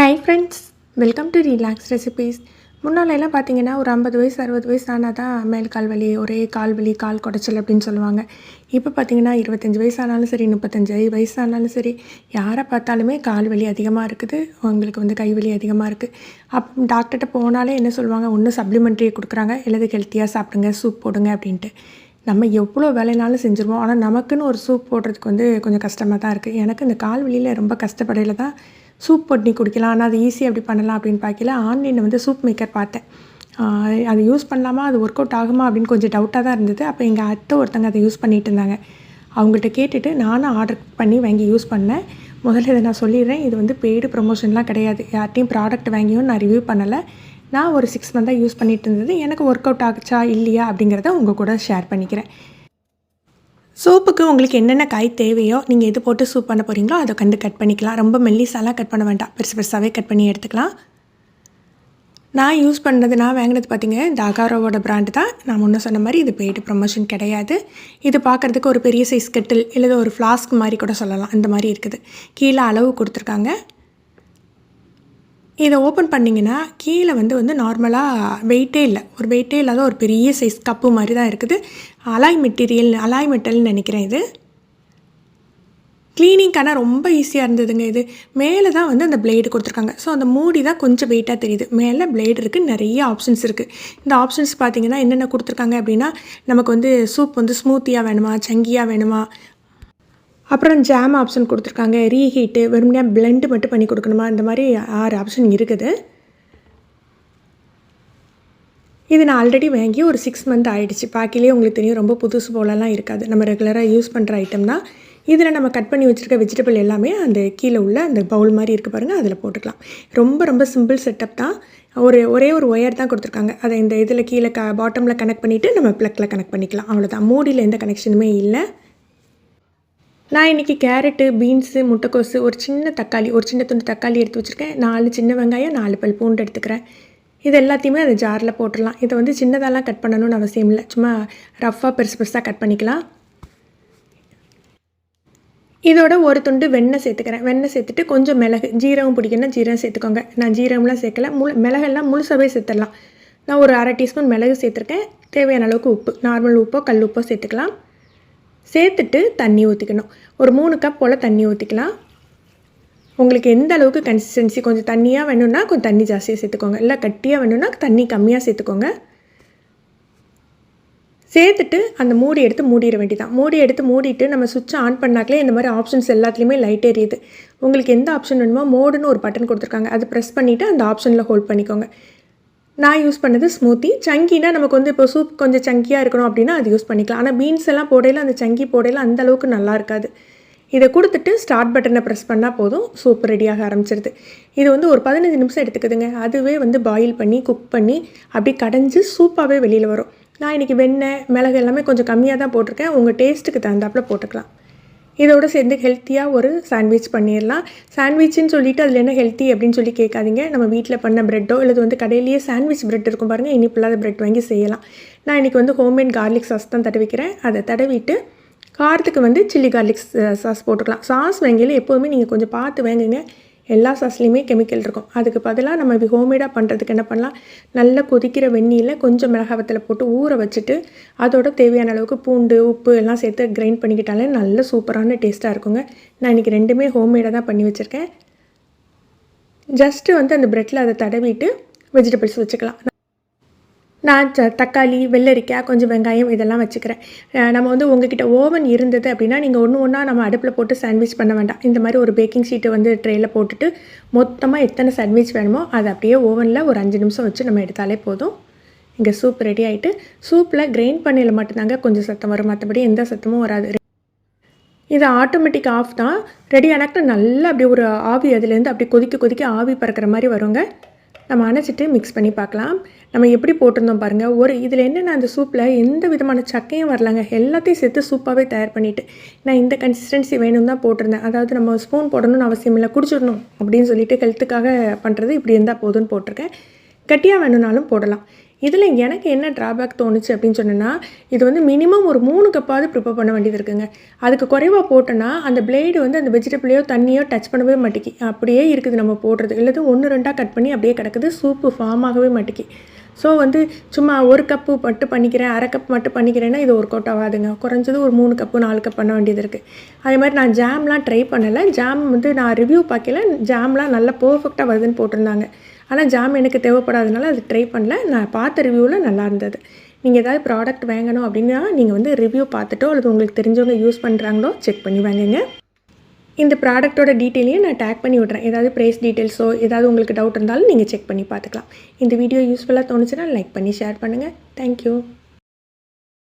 Hi friends welcome to relax recipes முன்னால எல்லாம் பார்த்தீங்கன்னா ஒரு ஐம்பது வயசு அறுபது வயசு ஆனால் தான் மேல் கால் வலி ஒரே கால் வலி கால் குடைச்சல் அப்படின்னு சொல்லுவாங்க. இப்போ பார்த்தீங்கன்னா இருபத்தஞ்சி வயசு ஆனாலும் சரி முப்பத்தஞ்சு வயசு ஆனாலும் சரி யாரை பார்த்தாலுமே கால் வலி அதிகமாக இருக்குது உங்களுக்கு வந்து கை வலி அதிகமாக இருக்குது அப் டாக்டர்கிட்ட போனாலே என்ன சொல்லுவாங்க ஒன்று சப்ளிமெண்ட்ரி கொடுக்குறாங்க இல்லது ஹெல்த்தியாக சாப்பிடுங்க சூப் போடுங்க அப்படின்ட்டு. நம்ம எவ்வளோ வேலைனாலும் செஞ்சுருவோம். ஆனால் நமக்குன்னு ஒரு சூப் போடுறதுக்கு வந்து கொஞ்சம் கஷ்டமாக தான் இருக்குது எனக்கு இந்த கால் வலியில் ரொம்ப கஷ்டப்படையில் தான் சூப் போட்டு குடிக்கலாம். ஆனால் அது ஈஸியாக அப்படி பண்ணலாம் அப்படின்னு பார்க்கல. ஆன்லைனில் வந்து சூப் மேக்கர் பார்த்தேன். அதை அது யூஸ் பண்ணலாமா? அது ஒர்க் அவுட் ஆகுமா? அப்படின்னு கொஞ்சம் டவுட்டாக தான் இருந்தது. அப்போ எங்கள் அத்தை ஒருத்தங்க அதை யூஸ் பண்ணிட்டு இருந்தாங்க. அவங்கள்ட்ட கேட்டுட்டு நானும் ஆர்டர் பண்ணி வாங்கி யூஸ் பண்ணேன். முதல்ல இதை நான் சொல்லிடுறேன். இது வந்து பெய்டு ப்ரொமோஷன்லாம் கிடையாது. யார்ட்டையும் ப்ராடக்ட் வாங்கியும் நான் ரிவ்யூ பண்ணலை. நான் ஒரு சிக்ஸ் மந்தாக யூஸ் பண்ணிட்டு இருந்தது. எனக்கு ஒர்க் அவுட் ஆகுச்சா? இல்லையா? அப்படிங்கிறத உங்கள் கூட ஷேர் பண்ணிக்கிறேன். சூப்புக்கு உங்களுக்கு என்னென்ன காய் தேவையோ நீங்கள் எது போட்டு சூப் பண்ண போகிறீங்களோ அதை கண்டு கட் பண்ணிக்கலாம். ரொம்ப மெல்லிசாலாம் கட் பண்ண வேண்டாம். பெருசு பெருசாகவே கட் பண்ணி எடுத்துக்கலாம். நான் யூஸ் பண்ணது நான் வாங்கினது பார்த்தீங்க இந்த அகாரோவோட பிராண்டு தான். நான் முன்ன சொன்ன மாதிரி இது பெய்டு ப்ரொமோஷன் கிடையாது. இது பார்க்குறதுக்கு ஒரு பெரிய சைஸ் கெட்டில் இல்லை ஒரு ஃப்ளாஸ்க் மாதிரி கூட சொல்லலாம். அந்த மாதிரி இருக்குது. கீழே அளவு கொடுத்துருக்காங்க. இதை ஓப்பன் பண்ணிங்கன்னா கீழே வந்து வந்து நார்மலாக வெயிட்டே இல்லை. ஒரு வெயிட்டே இல்லாத ஒரு பெரிய சைஸ் கப்பு மாதிரி தான் இருக்குது. அலாய் மெட்டீரியல் அலாய் மெட்டல்னு நினைக்கிறேன் இது. க்ளீனிங்க்கான ரொம்ப ஈஸியாக இருந்ததுங்க இது. மேலே தான் வந்து அந்த பிளேடு கொடுத்துருக்காங்க. ஸோ அந்த மூடி தான் கொஞ்சம் வெயிட்டாக தெரியுது. மேலே பிளேடு இருக்குது நிறைய ஆப்ஷன்ஸ் இருக்குது இந்த ஆப்ஷன்ஸ் பார்த்தீங்கன்னா என்னென்ன கொடுத்துருக்காங்க அப்படின்னா நமக்கு வந்து சூப் வந்து ஸ்மூத்தியாக வேணுமா சங்கியாக வேணுமா அப்புறம் ஜாம் ஆப்ஷன் கொடுத்துருக்காங்க ரீஹீட்டு வெறுமனே பிளெண்டு மட்டும் பண்ணி கொடுக்கணுமா? இந்த மாதிரி ஆறு ஆப்ஷன் இருக்குது. இது நான் ஆல்ரெடி வாங்கி ஒரு சிக்ஸ் மந்த் ஆகிடுச்சு பாக்கிலே உங்களுக்கு தெரியும் ரொம்ப புதுசு போலலாம் இருக்காது. நம்ம ரெகுலராக யூஸ் பண்ணுற ஐட்டம் தான். இதில் நம்ம கட் பண்ணி வச்சுருக்க வெஜிடபிள் எல்லாமே அந்த கீழே உள்ள அந்த பவுல் மாதிரி இருக்குது பாருங்கள் அதில் போட்டுக்கலாம். ரொம்ப ரொம்ப சிம்பிள் செட்டப் தான். ஒரு ஒரே ஒரு ஒயர் தான் கொடுத்துருக்காங்க. அதை இந்த இதில் கீழே க பாட்டமில் கனெக்ட் பண்ணிவிட்டு நம்ம ப்ளக்கில் கனெக்ட் பண்ணிக்கலாம். அவ்வளோதான் மூடியில் எந்த கனெக்ஷனுமே இல்லை. நான் இன்றைக்கி கேரட்டு பீன்ஸு முட்டைக்கோசு ஒரு சின்ன தக்காளி ஒரு சின்ன துண்டு தக்காளி எடுத்து வச்சுருக்கேன். நாலு சின்ன வெங்காயம் நாலு பல் பூண்டு எடுத்துக்கிறேன். இது எல்லாத்தையுமே அந்த ஜாரில் போட்டுடலாம். இதை வந்து சின்னதாலாம் கட் பண்ணணும்னு அவசியம் இல்லை. சும்மா ரஃப்பாக பெருசு பெருசாக கட் பண்ணிக்கலாம். இதோட ஒரு துண்டு வெண்ணெய் சேர்த்துக்கிறேன். வெண்ணெய் சேர்த்துட்டு கொஞ்சம் மிளகு ஜீரகம் பிடிக்குன்னா ஜீரகம் சேர்த்துக்கோங்க. நான் ஜீரகம்லாம் சேர்க்கல. முழு மிளகெல்லாம் முழுசாகவே சேர்த்துடலாம். நான் ஒரு அரை டீஸ்பூன் மிளகு சேர்த்துருக்கேன். தேவையான அளவுக்கு உப்பு நார்மல் உப்போ கல் உப்போ சேர்த்துக்கலாம். சேர்த்துட்டு தண்ணி ஊற்றிக்கணும் ஒரு மூணு கப் போல் தண்ணி ஊற்றிக்கலாம் உங்களுக்கு எந்த அளவுக்கு கன்சிஸ்டன்சி கொஞ்சம் தண்ணியாக வேணும்னா கொஞ்சம் தண்ணி ஜாஸ்தியாக சேர்த்துக்கோங்க. இல்லை கட்டியாக வேணும்னா தண்ணி கம்மியாக சேர்த்துக்கோங்க. சேர்த்துட்டு அந்த மூடி எடுத்து மூடிட வேண்டியதான் மூடி எடுத்து மூடிட்டு நம்ம சுவிட்சை ஆன் பண்ணாக்கலே இந்த மாதிரி ஆப்ஷன்ஸ் எல்லாத்துலேயுமே லைட் எரியுது உங்களுக்கு எந்த ஆப்ஷன் வேணுமோ மோடுன்னு ஒரு பட்டன் கொடுத்துருக்காங்க. அது ப்ரெஸ் பண்ணிவிட்டு அந்த ஆப்ஷனில் ஹோல்ட் பண்ணிக்கோங்க. நான் யூஸ் பண்ணது ஸ்மூத்தி சங்கினா நமக்கு வந்து இப்போ சூப் கொஞ்சம் சங்கியாக இருக்கணும் அப்படின்னா அது யூஸ் பண்ணிக்கலாம். ஆனால் பீன்ஸ் எல்லாம் போடையில் அந்த சங்கி போடையில் அந்த அளவுக்கு நல்லா இருக்காது. இதை கொடுத்துட்டு ஸ்டார்ட் பட்டனை ப்ரெஸ் பண்ணால் போதும். சூப் ரெடியாக ஆரம்பிச்சிருது. இது வந்து ஒரு பதினஞ்சு நிமிஷம் எடுத்துக்குதுங்க. அதுவே வந்து பாயில் பண்ணி குக் பண்ணி அப்படி கடைஞ்சி சூப்பாகவே வெளியில் வரும். நான் இன்றைக்கி வெண்ணெய் மிளகு எல்லாமே கொஞ்சம் கம்மியாக தான் போட்டிருக்கேன் உங்கள் டேஸ்ட்டுக்கு தகுந்தாப்பில் போட்டுக்கலாம். இதோட சேர்ந்து ஹெல்த்தியாக ஒரு சாண்ட்விச் பண்ணிடலாம். சாண்ட்விச்னு சொல்லிட்டு அதில் என்ன ஹெல்த்தி அப்படின்னு சொல்லி கேட்காதீங்க. நம்ம வீட்டில் பண்ண ப்ரெட்டோ இல்லை வந்து கடையிலேயே சாண்ட்விச் ப்ரெட் இருக்கும் பாருங்கள் இனிப்பில்லாத ப்ரெட் வாங்கி செய்யலாம். நான் இன்றைக்கி வந்து ஹோம்மேட் கார்லிக் சாஸ் தான் தடவிக்கிறேன். அதை தடவிட்டு காரத்துக்கு வந்து சில்லி கார்லிக் சாஸ் போட்டுக்கலாம். சாஸ் வாங்கல எப்போதுமே நீங்கள் கொஞ்சம் பார்த்து வாங்குங்க. எல்லா சாஸ்லேயுமே கெமிக்கல் இருக்கும். அதுக்கு பதிலாக நம்ம இப்படி ஹோம்மேடாக பண்ணுறதுக்கு என்ன பண்ணலாம்? நல்லா கொதிக்கிற வெந்நியில் கொஞ்சம் மிளகாவத்தில் போட்டு ஊற வச்சுட்டு அதோட தேவையான அளவுக்கு பூண்டு உப்பு எல்லாம் சேர்த்து கிரைண்ட் பண்ணிக்கிட்டாலே நல்ல சூப்பரான டேஸ்ட்டாக இருக்குங்க. நான் இன்றைக்கி ரெண்டுமே ஹோம்மேடாக தான் பண்ணி வச்சுருக்கேன். ஜஸ்ட்டு வந்து அந்த ப்ரெட்டில் அதை தடவிட்டு வெஜிடபிள்ஸ் வச்சுக்கலாம். நான் ச தக்காளி வெள்ளரிக்காய் கொஞ்சம் வெங்காயம் இதெல்லாம் வச்சுக்கிறேன். நம்ம வந்து உங்ககிட்ட ஓவன் இருந்தது அப்படின்னா நீங்கள் ஒன்று ஒன்றா நம்ம அடுப்பில் போட்டு சாண்ட்விச் பண்ண வேண்டாம். இந்த மாதிரி ஒரு பேக்கிங் ஷீட்டை வந்து ட்ரேயில் போட்டுட்டு மொத்தமாக எத்தனை சாண்ட்விச் வேணுமோ அதை அப்படியே ஓவனில் ஒரு அஞ்சு நிமிஷம் வச்சு நம்ம எடுத்தாலே போதும். இங்கே சூப் ரெடி ஆகிட்டு சூப்பில் கிரைண்ட் பண்ணியில் மட்டும்தாங்க கொஞ்சம் சத்தம் வரும். மற்றபடி எந்த சத்தமும் வராது. இது ஆட்டோமேட்டிக் ஆஃப் தான். ரெடி ஆனாக்கிட்ட நல்லா அப்படி ஒரு ஆவி அதுலேருந்து அப்படி கொதிக்க கொதிக்க ஆவி பறக்கிற மாதிரி வருங்க. நம்ம அணைச்சிட்டு மிக்ஸ் பண்ணி பார்க்கலாம். நம்ம எப்படி போட்டிருந்தோம் பாருங்கள் ஒரு இதில் என்னென்ன அந்த சூப்பில் எந்த விதமான சக்கையும் வரலாங்க. எல்லாத்தையும் சேர்த்து சூப்பாகவே தயார் பண்ணிவிட்டு நான் இந்த கன்சிஸ்டன்சி வேணும் தான் போட்டிருந்தேன். அதாவது நம்ம ஸ்பூன் போடணும்னு அவசியம் இல்லை குடிச்சிடணும் அப்படின்னு சொல்லிட்டு ஹெல்த்துக்காக பண்ணுறது இப்படி இருந்தால் போதும்னு போட்டிருக்கேன். கட்டியாக வேணும்னாலும் போடலாம். இதில் எனக்கு என்ன ட்ராபேக் தோணுச்சு அப்படின்னு சொன்னேன்னா இது வந்து மினிமம் ஒரு மூணு கப்பாவது ப்ரிப்பேர் பண்ண வேண்டியது இருக்குங்க. அதுக்கு குறைவாக போட்டோன்னா அந்த பிளேடு வந்து அந்த வெஜிடபிளையோ தண்ணியோ டச் பண்ணவே மாட்டேங்கி அப்படியே இருக்குது நம்ம போடுறது. இல்லது ஒன்று ரெண்டாக கட் பண்ணி அப்படியே கிடக்குது. சூப்பு ஃபார்ம் ஆகவே மாட்டேங்கி ஸோ வந்து சும்மா ஒரு கப்பு மட்டும் பண்ணிக்கிறேன் அரை கப் மட்டும் பண்ணிக்கிறேன்னா இது ஒரு கோட் ஆகாதுங்க. குறைஞ்சது ஒரு மூணு கப்பு நாலு கப் பண்ண வேண்டியது இருக்குது அதே மாதிரி நான் ஜாம்லாம் ட்ரை பண்ணலை. ஜாம் வந்து நான் ரிவ்யூ பார்க்கல. ஜாம்லாம் நல்லா பர்ஃபெக்டாக வருதுன்னு போட்டிருந்தாங்க. ஆனால் ஜாம் எனக்கு தேவைப்படாதனால அது ட்ரை பண்ணல. நான் பார்த்த ரிவ்யூவில் நல்லா இருந்தது. நீங்கள் ஏதாவது ப்ராடக்ட் வாங்கணும் அப்படின்னா நீங்கள் வந்து ரிவ்யூ பார்த்துட்டோ அல்லது உங்களுக்கு தெரிஞ்சவங்க யூஸ் பண்ணுறாங்களோ செக் பண்ணி வாங்குங்க. இந்த ப்ராடக்ட்டோட டீட்டெயிலையும் நான் டேக் பண்ணி விட்றேன். ஏதாவது ப்ரைஸ் டீட்டெயில்ஸோ ஏதாவது உங்களுக்கு டவுட் இருந்தாலும் நீங்கள் செக் பண்ணி பார்த்துக்கலாம். இந்த வீடியோ யூஸ்ஃபுல்லாக தோணுச்சுன்னா லைக் பண்ணி ஷேர் பண்ணுங்கள் தேங்க்யூ